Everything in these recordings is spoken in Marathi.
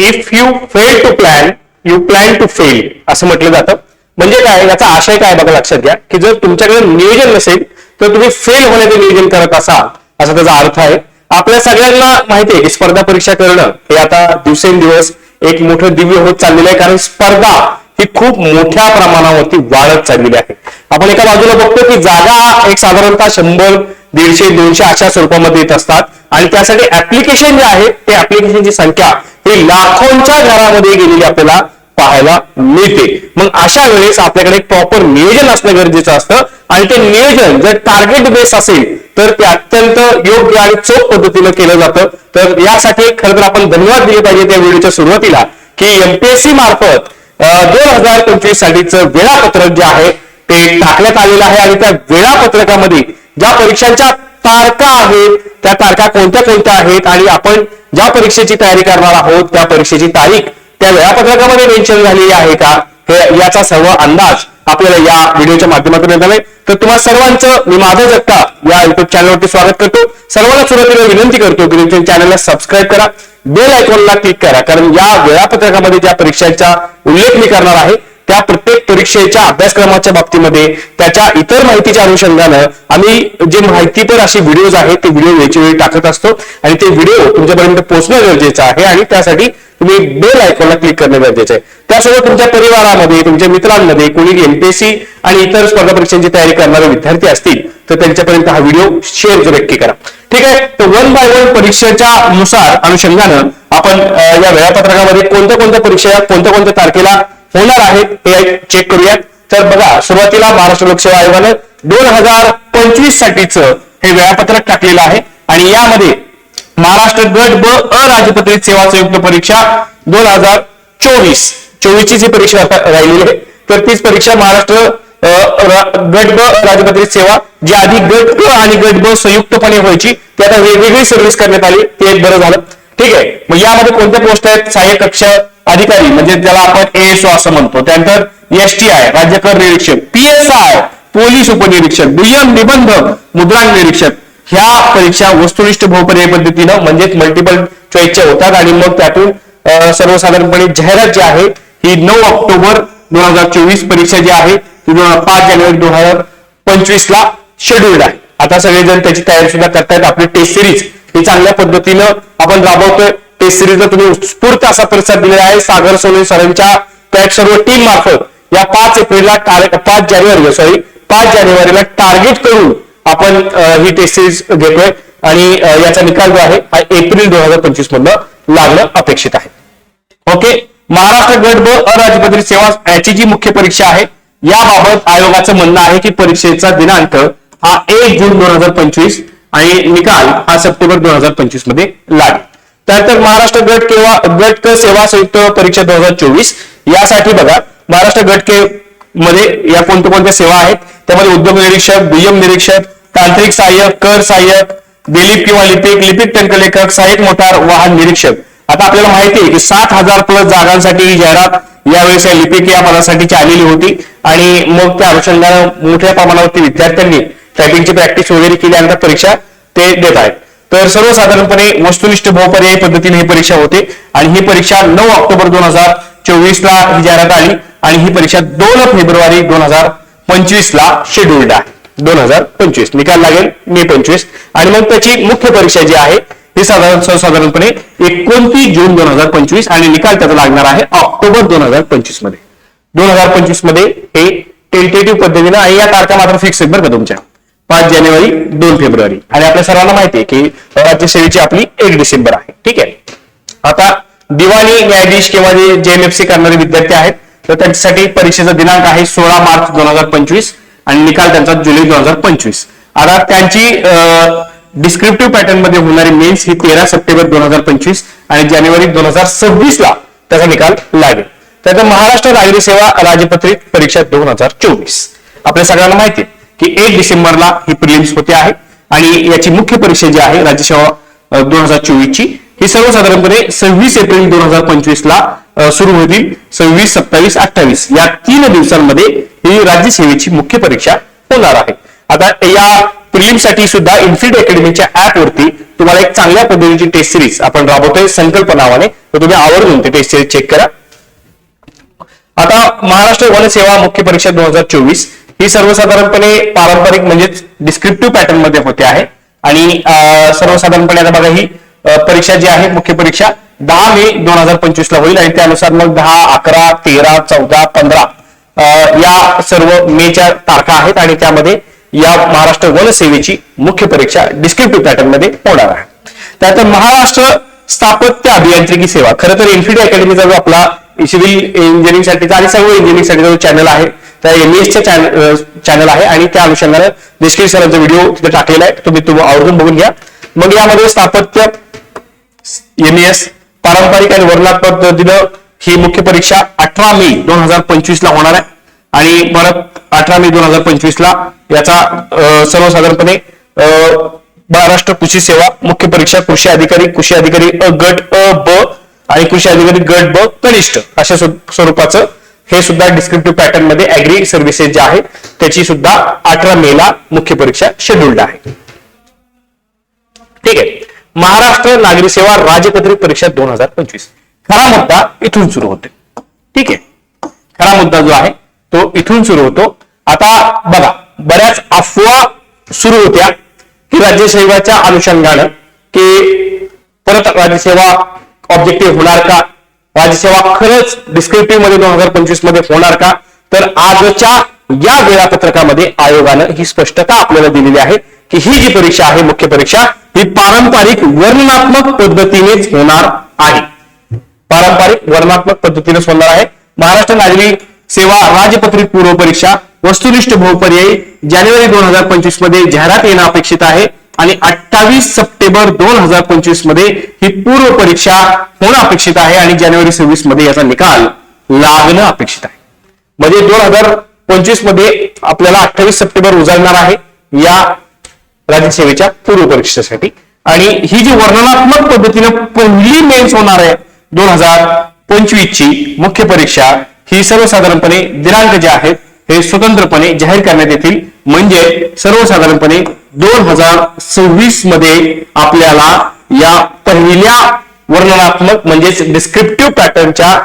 If you fail to plan you plan to fail असं म्हटलं जातं. म्हणजे काय? याचा आशय काय बघा लक्षात घ्या की जर तुमच्याकडे नियोजन नसेल तर तुम्ही फेल होण्याचं नियोजन करत असाल असा त्याचा अर्थ आहे. आपल्या सगळ्यांना माहिती आहे की स्पर्धा परीक्षा करणं हे आता दिवसेंदिवस एक मोठं दिव्य होत चाललेलं आहे कारण स्पर्धा ही खूप मोठ्या प्रमाणावरती वाढत चाललेली आहे. आपण एका बाजूला बघतो की जागा एक साधारणतः शंभर दीडशे दोनशे अशा स्वरूपामध्ये येत असतात. आणि त्यासाठी ऍप्लिकेशन जे आहे ते ऍप्लिकेशनची संख्या ही लाखोंच्या घरामध्ये गेलेली आपल्याला पाहायला मिळते. मग अशा वेळेस आपल्याकडे प्रॉपर नियोजन असणं गरजेचं असतं. आणि ते नियोजन जर टार्गेट बेस असेल तर ते अत्यंत योग्य आणि चोख पद्धतीनं केलं जातं. तर यासाठी खरं तर आपण धन्यवाद दिले पाहिजे त्या व्हिडिओच्या सुरुवातीला की एमपीएससी मार्फत दोन हजार पंचवीस साठीचं वेळापत्रक जे आहे ते टाकण्यात आलेलं आहे. आणि त्या वेळापत्रकामध्ये ज्या परीक्षांच्या तारखा आहेत. त्या तारखा कोणत्या कोणत्या आहेत? आणि आपण ज्या परीक्षेची तयारी करणार आहोत त्या परीक्षेची तारीख त्या वेळापत्रकामध्ये मेन्शन झालेली आहे का? हे याचा सर्व अंदाज आपल्याला या व्हिडिओच्या माध्यमातून येत आहे. तर तुम्हाला सर्वांचं मी माझा जगता या युट्यूब चॅनलवरती स्वागत करतो. सर्वांना सुरुवातीला विनंती करतो की तुमच्या चॅनलला सबस्क्राईब करा. बेल आयकॉनला क्लिक करा. कारण या वेळापत्रकामध्ये ज्या परीक्षांचा उल्लेख मी करणार आहे त्या प्रत्येक परीक्षेच्या अभ्यासक्रमाच्या बाबतीमध्ये त्याच्या इतर माहितीच्या अनुषंगानं आम्ही जे माहितीपर असे व्हिडिओज आहेत ते व्हिडिओ वेळची वेळी टाकत असतो. आणि ते व्हिडिओ तुमच्यापर्यंत पोहोचणं गरजेचं आहे आणि त्यासाठी तुम्ही बेल आयकॉनला क्लिक करणं गरजेचं आहे. त्यासोबत तुमच्या परिवारामध्ये तुमच्या मित्रांमध्ये कोणी एमपीएससी आणि इतर स्पर्धा परीक्षांची तयारी करणारे विद्यार्थी असतील तर त्यांच्यापर्यंत हा व्हिडिओ शेअर नक्की करा. ठीक आहे? तर वन बाय वन परीक्षेच्या नुसार अनुषंगानं आपण या वेळापत्रकामध्ये कोणत्या कोणत्या परीक्षा कोणत्या कोणत्या तारखेला होणार आहेत हे चेक करूयात. तर बघा सुरुवातीला महाराष्ट्र लोकसेवा आयोगानं दोन हजार पंचवीस साठीचं हे वेळापत्रक टाकलेलं आहे. आणि यामध्ये महाराष्ट्र गट ब अराजपत्रित सेवा संयुक्त परीक्षा दोन हजार चोवीस चोवीसची जी परीक्षा राहिलेली आहे तर तीच परीक्षा महाराष्ट्र गट ब राजपत्रित सेवा जी आधी गट क आणि गट ब संयुक्तपणे व्हायची ती आता वेगवेगळी सर्व्हिस करण्यात आली ते एक बरं झालं. ठीक आहे. मग यामध्ये कोणत्या पोस्ट आहेत? सहाय्यक कक्ष अधिकारी म्हणजे ज्याला आपण एएसओ असं म्हणतो. त्यानंतर एसटीआय राज्य कर निरीक्षक पीएसआय पोलीस उपनिरीक्षक दुय्यम निबंधक मुद्रांक निरीक्षक. ह्या परीक्षा वस्तुनिष्ठ बहुपर्याय पद्धतीनं म्हणजेच मल्टिपल चॉईसच्या होतात आणि मग त्यातून सर्वसाधारणपणे जाहिरात जी आहे ही नऊ ऑक्टोबर दोन हजार चोवीस परीक्षा जी आहे ती पाच जानेवारी दोन हजार पंचवीस ला शेड्यूल्ड आहे. आता सगळेजण त्याची तयारी सुद्धा करतायत. आपली टेस्ट सिरीज ही चांगल्या पद्धतीनं आपण राबवतोय. टेस्ट सिरीजला तुम्ही उत्स्फूर्त असा प्रतिसाद दिलेला आहे. सागर सोने सरांच्या पॅट सर्व टीम मार्फत या पाच एप्रिलला पाच जानेवारी oh, सॉरी पाच जानेवारीला टार्गेट करून आपण ही टेस्ट सिरीज घेतोय. आणि याचा निकाल जो आहे हा एप्रिल दोन हजार पंचवीस मधनं लागणं अपेक्षित आहे. ओके? महाराष्ट्र गट ब अराजपत्रित सेवा याची जी मुख्य परीक्षा आहे याबाबत आयोगाचं म्हणणं आहे की परीक्षेचा दिनांक हा एक जून दोन हजार पंचवीस आणि निकाल हा सप्टेंबर दोन हजार पंचवीसमध्ये लागेल. त्यानंतर महाराष्ट्र गट किंवा गट क सेवा संयुक्त परीक्षा दोन हजार चोवीस यासाठी बघा महाराष्ट्र गट के मध्ये या कोणत्या कोणत्या सेवा आहेत? त्यामध्ये उद्योग निरीक्षक दुय्यम निरीक्षक तांत्रिक सहाय्यक कर सहाय्यक दिलीप किंवा लिपिक लिपिक टंकलेखक सहाय्यक मोटार वाहन निरीक्षक. आता आपल्याला माहिती आहे की सात हजार प्लस जागांसाठी ही जाहिरात यावेळेस या लिपिक या पदासाठीची आलेली होती. आणि मग त्या अनुषंगानं मोठ्या प्रमाणावरती विद्यार्थ्यांनी टायपिंगची प्रॅक्टिस वगैरे केल्यानंतर परीक्षा ते देत आहेत. तर सर्वसाधारणपणे वस्तुनिष्ठ बहुपर्यायी पद्धतीने ही परीक्षा होते आणि ही परीक्षा नऊ ऑक्टोबर दोन हजार चोवीस ला ही जाहिरात आली आणि ही परीक्षा दोन फेब्रुवारी दोन हजार पंचवीस ला शेड्यूल्ड आहे. दोन हजार पंचवीस. निकाल लागेल मे पंचवीस. आणि मग त्याची मुख्य परीक्षा जी आहे ही साधारण सर्वसाधारणपणे एकोणतीस जून दोन हजार पंचवीस आणि निकाल त्याचा लागणार आहे ऑक्टोबर दोन हजार पंचवीसमध्ये दोन हजार पंचवीसमध्ये हे टेंटेटिव्ह पद्धतीनं आणि या तारखा मात्र फिक्स आहेत बरं का तुमच्या. पाच जानेवारी दोन फेब्रुवारी. आणि आपल्या सर्वांना माहिती आहे की राज्यसेवेची आपली एक डिसेंबर आहे. ठीक आहे? आता दिवाणी न्यायाधीश किंवा जे जेएमएफसी करणारे विद्यार्थी आहेत तर त्यांच्यासाठी परीक्षेचा दिनांक आहे सोळा मार्च दोन हजार पंचवीस आणि निकाल त्यांचा जुलै दोन हजार पंचवीस. आता त्यांची डिस्क्रिप्टिव्ह पॅटर्नमध्ये होणारी मेन्स ही तेरा सप्टेंबर दोन हजार पंचवीस आणि जानेवारी दोन हजार सव्वीस ला त्याचा निकाल लागेल. त्याचा महाराष्ट्र नागरी सेवा राजपत्रित परीक्षा दोन हजार चोवीस. आपल्या सगळ्यांना माहिती आहे. की एक डिसेंबरला ही प्रिलिम्स होते आहे. आणि याची मुख्य परीक्षा जी आहे राज्यसेवा दोन हजार चोवीस ची ही सर्वसाधारणपणे सव्वीस एप्रिल दोन हजार पंचवीस ला सुरू होतील. सव्वीस सत्तावीस अठ्ठावीस या तीन दिवसांमध्ये ही राज्यसेवेची मुख्य परीक्षा होणार आहे. आता या प्रिलिमसाठी सुद्धा इन्फिट अकॅडमीच्या ऍप वरती तुम्हाला एक चांगल्या पद्धतीची टेस्ट सिरीज आपण राबवतोय संकल्प नावाने. तर तुम्ही आवर्जून ती टेस्ट सिरीज चेक करा. आता महाराष्ट्र वन सेवा मुख्य परीक्षा दोन हजार चोवीस. ही सर्वसाधारणपणे पारंपरिक म्हणजेच डिस्क्रिप्टिव्ह पॅटर्नमध्ये होते आहे. आणि सर्वसाधारणपणे आता बघा ही परीक्षा जी आहे मुख्य परीक्षा दहा मे दोन हजार पंचवीस ला होईल आणि त्यानुसार मग दहा अकरा तेरा चौदा पंधरा या सर्व मेच्या तारखा आहेत आणि त्यामध्ये या महाराष्ट्र वन सेवेची मुख्य परीक्षा डिस्क्रिप्टिव्ह पॅटर्नमध्ये होणार आहे. त्यानंतर महाराष्ट्र स्थापत्य अभियांत्रिकी सेवा. खरं तर इन्फिडी अकॅडमीचा जो आपला सिव्हिल इंजिनिअरिंग साठीचा आणि सर्व इंजिनिअरिंग साठीचा जो चॅनल आहे. त्या एमईएसच्या चॅनल आहे आणि त्या अनुषंगाने देशकिरी सरांचा व्हिडिओ तिथे टाकलेला आहे तुम्ही तुम्ही आवर्जून बघून घ्या. मग यामध्ये स्थापत्य एमईएस पारंपरिक आणि वर्णात्मक पद्धतीनं ही मुख्य परीक्षा अठरा मे दोन हजार पंचवीस ला होणार आहे. आणि परत अठरा मे दोन हजार पंचवीस ला याचा सर्वसाधारणपणे अं, महाराष्ट्र कृषी सेवा मुख्य परीक्षा कृषी अधिकारी कृषी अधिकारी अ गट अ ब आणि कृषी अधिकारी गट ब कनिष्ठ अशा स्वरूपाचं हे सुद्धा डिस्क्रिप्टिव्ह पॅटर्नमध्ये अॅग्री सर्व्हिसेस जे आहे त्याची सुद्धा अठरा मे ला मुख्य परीक्षा शेड्युल्ड आहे. ठीक आहे. महाराष्ट्र नागरी सेवा राजपत्रित परीक्षा दोन हजार पंचवीस. खरा मुद्दा इथून सुरू होते. ठीक आहे. खरा मुद्दा जो आहे तो इथून सुरू होतो. आता बघा बऱ्याच अफवा सुरू होत्या की राज्यसेवाच्या अनुषंगानं की परत राज्यसेवा ऑब्जेक्टिव्ह होणार का? राज्यसेवा खरंच डिस्क्रिप्टिव्हमध्ये दोन हजार पंचवीसमध्ये होणार का? तर आजच्या या वेळापत्रकामध्ये आयोगानं ही स्पष्टता आपल्याला दिलेली आहे की ही जी परीक्षा आहे मुख्य परीक्षा ही पारंपरिक वर्णनात्मक पद्धतीनेच होणार आहे. पारंपरिक वर्णात्मक पद्धतीनेच होणार आहे. महाराष्ट्र नागरी सेवा राजपत्रित पूर्व परीक्षा वस्तुनिष्ठ बहुपर्यायी जानेवारी दोन हजार पंचवीसमध्ये जाहिरात येणं अपेक्षित आहे. आणि अठ्ठावीस सप्टेंबर दोन हजार पंचवीसमध्ये ही पूर्व परीक्षा होणं अपेक्षित आहे आणि जानेवारी सव्वीसमध्ये याचा निकाल लागणं अपेक्षित आहे. म्हणजे दोन हजार पंचवीसमध्ये आपल्याला अठ्ठावीस सप्टेंबर उजळणार आहे या राज्यसेवेच्या पूर्व परीक्षेसाठी. आणि ही जी वर्णनात्मक पद्धतीनं पहिली मेन्स होणार आहे दोन हजार पंचवीस ची मुख्य परीक्षा ही सर्वसाधारणपणे दिनांक जे आहेत हे स्वतंत्रपणे जाहीर करण्यात येतील. म्हणजे सर्वसाधारणपणे दोन हजार सव्वीसमध्ये आपल्याला या पहिल्या वर्णनात्मक म्हणजेच डिस्क्रिप्टिव्ह पॅटर्नच्या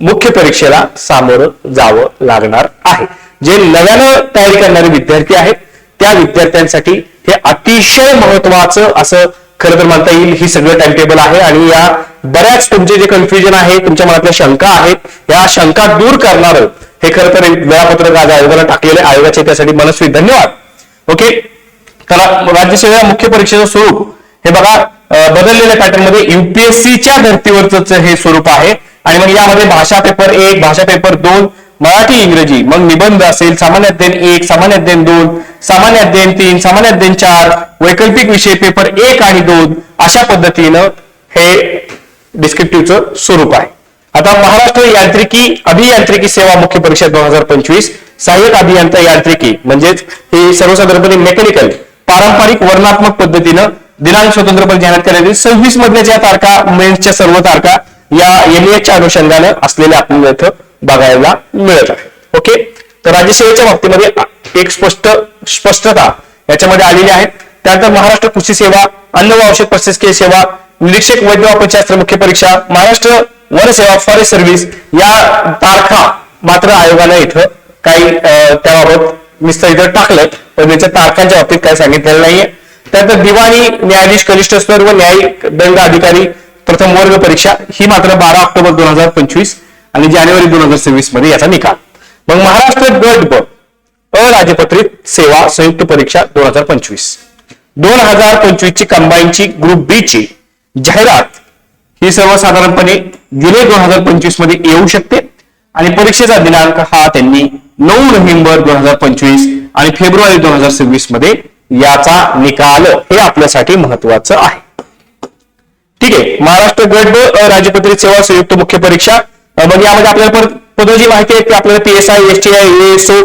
मुख्य परीक्षेला सामोरं जावं लागणार आहे. जे नव्यानं तयारी करणारे विद्यार्थी आहेत त्या विद्यार्थ्यांसाठी हे अतिशय महत्वाचं असं खरं तर म्हणता येईल ही सगळं टाइम टेबल आहे आणि या बऱ्याच तुमचे जे कन्फ्युजन आहे तुमच्या मनातल्या शंका आहेत या शंका दूर करणारं हे खरं तर एक वेळापत्रक आज आयोगाला टाकलेले आयोगाचे त्यासाठी मनस्वी धन्यवाद. ओके? तर राज्यसेवा मुख्य परीक्षेचं स्वरूप हे बघा बदललेल्या पॅटर्नमध्ये युपीएससीच्या धर्तीवरच हे स्वरूप आहे. आणि मग यामध्ये भाषा पेपर एक भाषा पेपर दोन मराठी इंग्रजी. मग निबंध असेल सामान्य अध्ययन एक सामान्य अध्ययन दोन सामान्य अध्ययन तीन सामान्य अध्ययन चार वैकल्पिक विषय पेपर एक आणि दोन अशा पद्धतीनं हे डिस्क्रिप्टिव्हचं स्वरूप आहे. आता महाराष्ट्र यांत्रिकी अभियांत्रिकी सेवा मुख्य परीक्षा दोन हजार पंचवीस सहाय्यक अभियंता यांत्रिकी म्हणजेच हे सर्वसाधारणपणे मेकॅनिकल पारंपरिक वर्णात्मक पद्धतीनं दिनांक स्वतंत्रपणे जाहीर करण्यात येईल सव्वीस मधल्याच्या तारखा मेन्सच्या सर्व तारखा या एमएच्या अनुषंगानं असलेल्या आपल्याला इथं बघायला मिळत आहे. ओके? तर राज्यसेवेच्या बाबतीमध्ये एक स्पष्ट स्पष्टता याच्यामध्ये आलेली आहे. त्यानंतर महाराष्ट्र कृषी सेवा अन्न व औषध प्रशासकीय सेवा निरीक्षक वैद्य वापरशास्त्र मुख्य परीक्षा महाराष्ट्र वन सेवा फॉरेस्ट सर्व्हिस या तारखा मात्र आयोगानं इथं काही त्याबाबत नुसतं इथं टाकलंय त्याच्या तारखांच्या बाबतीत काय सांगितलेलं नाहीये. त्यानंतर दिवाणी न्यायाधीश कनिष्ठ स्तर व न्यायिक दंड अधिकारी प्रथम वर्ग परीक्षा ही मात्र बारा ऑक्टोबर दोन हजार पंचवीस आणि जानेवारी दोन हजार सव्वीसमध्ये याचा निकाल. मग महाराष्ट्र गट ब अराजपत्रित सेवा संयुक्त परीक्षा दोन हजार पंचवीस. दोन हजार पंचवीस ची कंबाईनची ग्रुप बी ची जाहिरात ही सर्वसाधारणपणे जुलै दोन हजार पंचवीसमध्ये येऊ शकते. आणि परीक्षेचा दिनांक हा त्यांनी नऊ नोव्हेंबर दोन हजार पंचवीस आणि फेब्रुवारी दोन हजार सव्वीसमध्ये याचा निकाल हे आपल्यासाठी महत्वाचं आहे. ठीक आहे. महाराष्ट्र गट ब राजपत्रित सेवा संयुक्त मुख्य परीक्षा. मग यामध्ये आपल्याला पदं जी माहिती आहे ती आपल्याला PSI STI ASO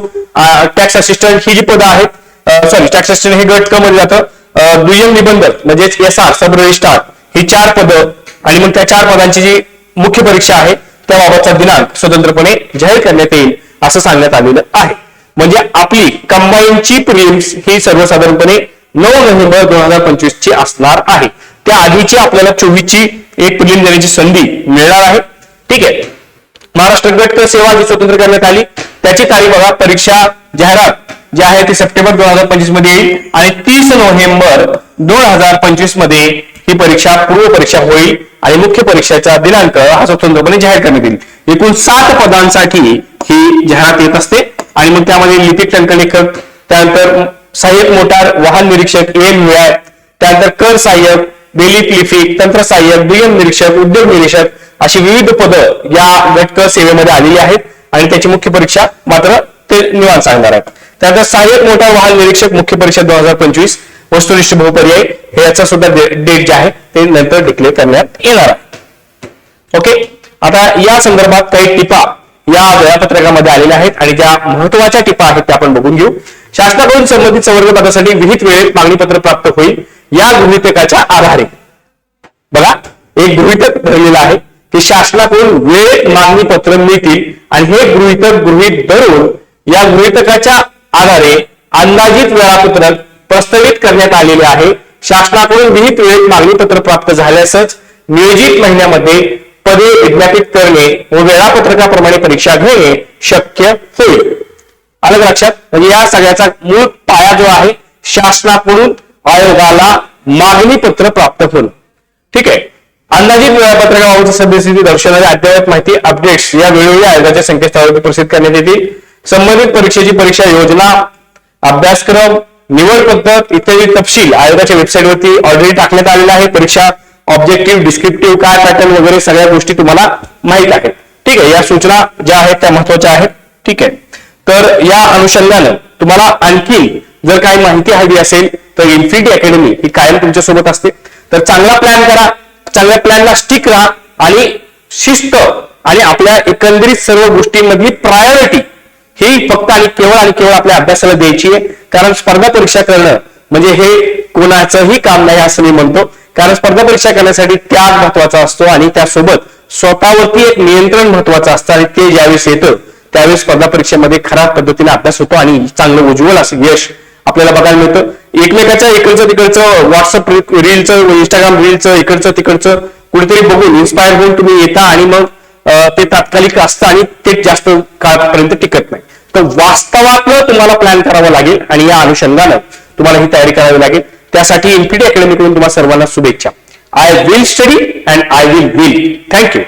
tax assistant ही जी पदं आहेत सॉरी टॅक्स असिस्टंट हे गट क मध्ये जातं. दुय्यम निबंधक म्हणजेच एस आर सब रजिस्ट्रार ही चार पदं आणि मग त्या चार पदांची जी मुख्य परीक्षा आहे त्याबाबतचा दिनांक स्वतंत्रपणे जाहीर करण्यात येईल असं सांगण्यात आलेलं आहे. म्हणजे आपली कंबाईनची प्रिलिम्स ही सर्वसाधारणपणे नऊ नोव्हेंबर दोन हजार पंचवीस ची असणार आहे. त्या आधीची आपल्याला चोवीसची एक प्रिलिम देण्याची संधी मिळणार आहे. ठीक आहे. महाराष्ट्र गट सेवा जी स्वतंत्र करण्यात आली त्याची तारीख बघा परीक्षा जाहिरात जी आहे ती सप्टेंबर दोन हजार पंचवीसमध्ये येईल आणि तीस नोव्हेंबर दोन हजार पंचवीसमध्ये ही परीक्षा पूर्व परीक्षा होईल आणि मुख्य परीक्षेचा दिनांक हा स्वतंत्रपणे जाहीर करण्यात येईल. एकूण सात पदांसाठी ही जाहिरात येत असते. आणि मग त्यामध्ये लिपिक टंकलेखक त्यानंतर सहाय्यक मोटार वाहन निरीक्षक एम त्यानंतर कर सहाय्यक बेलिप लिपिक तंत्र सहाय्यक दुय्यम निरीक्षक उद्योग निरीक्षक अशी विविध पदं या गटक सेवेमध्ये आलेली आहेत. आणि त्याची मुख्य परीक्षा मात्र ते निवांत सांगणार आहेत. त्यानंतर सहाय्यक मोटार वाहन निरीक्षक मुख्य परीक्षा दोन हजार पंचवीस वस्तुनिष्ठ बहुपर्याय हे याचा सुद्धा डेट जे आहे ते नंतर डिक्लेअर करण्यात येणार आहे. ओके आता या संदर्भात काही टिपा या वेळापत्रकामध्ये आलेल्या आहेत आणि ज्या महत्त्वाच्या टिपा आहेत त्या आपण बघून घेऊ. शासनाकडून संबंधित संवर्ग पदासाठी विहित वेळेत मागणी पत्र प्राप्त होईल या गृहितकाच्या आधारे. बघा एक गृहितक धरलेलं आहे की शासनाकडून वेळेत मागणी पत्र मिळतील आणि हे गृहितक गृहित धरून या गृहितकाच्या आधारे अंदाजित वेळापत्रक प्रस्तावित करण्यात आलेले आहे. शासनाकडून विहित वेळेत मागणी पत्र प्राप्त झाल्यासच नियोजित महिन्यामध्ये पदे विज्ञापित करणे व वेळापत्रकाप्रमाणे परीक्षा घेणे शक्य होईल. आलं लक्षात? म्हणजे या सगळ्याचा मूळ पाया जो आहे शासनाकडून आयोगाला मागणी पत्र प्राप्त होणं ठीक आहे. अंदाजित वेळापत्रकाबाबतची सद्यस्थिती दर्शवणारी अद्ययावत माहिती अपडेट्स या वेळोवेळी आयोगाच्या संकेतस्थळावर प्रसिद्ध करण्यात येतील. संबंधित परीक्षेची परीक्षा योजना अभ्यासक्रम निवड पद्धत इत्यादी तपशील आयोगाच्या वेबसाईटवरती ऑलरेडी टाकण्यात आलेला आहे. परीक्षा ऑब्जेक्टिव्ह डिस्क्रिप्टिव्ह काय पॅटर्न वगैरे सगळ्या गोष्टी तुम्हाला माहीत आहेत. ठीक आहे या सूचना ज्या आहेत त्या महत्त्वाच्या आहेत. ठीक आहे. तर या अनुषंगानं तुम्हाला आणखी जर काही माहिती हवी असेल तर इन्फिनिटी अकॅडमी ही कायम तुमच्यासोबत असते. तर चांगला प्लॅन करा चांगल्या प्लॅनला स्टिक राहा आणि शिस्त आणि आपल्या एकंदरीत सर्व गोष्टींमधली प्रायोरिटी ही फक्त आणि केवळ आणि केवळ आपल्या अभ्यासाला द्यायची आहे. कारण स्पर्धा परीक्षा करणं म्हणजे हे कोणाचंही काम नाही असं मी म्हणतो. कारण स्पर्धा परीक्षा करण्यासाठी त्याग महत्त्वाचा असतो आणि त्यासोबत स्वतःवरती एक नियंत्रण महत्वाचं असतं आणि ते ज्यावेळेस येतं त्यावेळेस स्पर्धा परीक्षेमध्ये खराब पद्धतीने अभ्यास होतो आणि चांगलं उज्ज्वल असं यश आपल्याला बघायला मिळतं. एकमेकाच्या इकडचं तिकडचं व्हॉट्सअप रीलचं इंस्टाग्राम रीलचं इकडचं तिकडचं कुठेतरी बघून इन्स्पायर होऊन तुम्ही येता आणि मग ते तात्कालिक असतं आणि ते जास्त काळापर्यंत टिकत नाही. तर वास्तवातलं तुम्हाला प्लॅन करावा लागेल आणि या अनुषंगानं तुम्हाला ही तयारी करावी लागेल. त्यासाठी एमपीडी अकॅडमीकडून तुम्हाला सर्वांना शुभेच्छा. I will study and I will will thank you